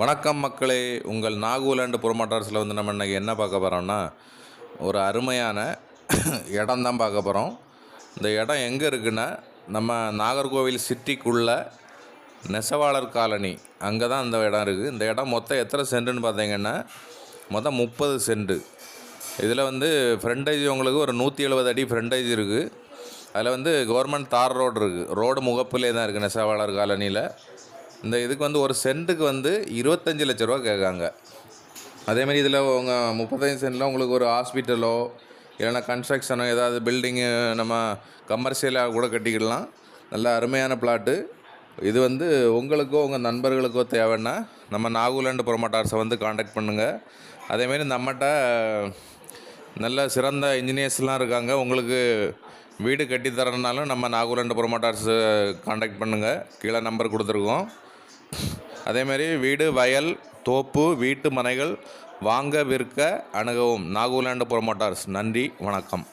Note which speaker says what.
Speaker 1: வணக்கம் மக்களே. உங்கள் நாகூலாண்டு புறமாட்டார்ஸில் வந்து நம்ம இன்றைக்கி என்ன பார்க்க போகிறோம்னா ஒரு அருமையான இடம் தான் பார்க்க போகிறோம் இந்த இடம் எங்கே இருக்குன்னா நம்ம நாகர்கோவில் சிட்டிக்குள்ள நெசவாளர் காலனி. அங்கே தான் இந்த இடம் இருக்குது இந்த இடம் மொத்தம் எத்தனை சென்ட்டுன்னு பார்த்தீங்கன்னா மொத்தம் முப்பது சென்ட்டு இதில் வந்து ஃப்ரண்டேஜ் உங்களுக்கு ஒரு நூற்றி எழுபது அடி ஃப்ரண்டேஜ் இருக்குது அதில் வந்து கவர்மெண்ட் தார் ரோடு இருக்குது ரோடு முகப்பிலே தான் இருக்குது நெசவாளர் காலனியில். இந்த இதுக்கு வந்து ஒரு சென்ட்டுக்கு வந்து இருபத்தஞ்சி லட்ச ரூபா கேட்காங்க. அதேமாதிரி இதில் உங்கள் முப்பத்தஞ்சு சென்டில் உங்களுக்கு ஒரு ஹாஸ்பிட்டலோ இல்லைன்னா கன்ஸ்ட்ரக்ஷனோ ஏதாவது பில்டிங்கு நம்ம கமர்ஷியலாக கூட கட்டிக்கிடலாம். நல்ல அருமையான பிளாட்டு இது வந்து உங்களுக்கோ உங்கள் நண்பர்களுக்கோ தேவைன்னா நம்ம நாகூலாண்டு ப்ரொமோட்டார்ஸை வந்து காண்டாக்ட் பண்ணுங்கள் அதேமாரி நம்மகிட்ட நல்ல சிறந்த இன்ஜினியர்ஸ்லாம் இருக்காங்க. உங்களுக்கு வீடு கட்டித்தரனாலும் நம்ம நாகூலேண்டு ப்ரொமோட்டார்ஸ் காண்டாக்ட் பண்ணுங்கள் கீழே நம்பர் கொடுத்துருக்கோம். அதேமாரி வீடு வயல் தோப்பு வீட்டு மனைகள் வாங்க விற்க அணுகவும். நாகூலாண்டு புறமோட்டார்ஸ் நன்றி வணக்கம்.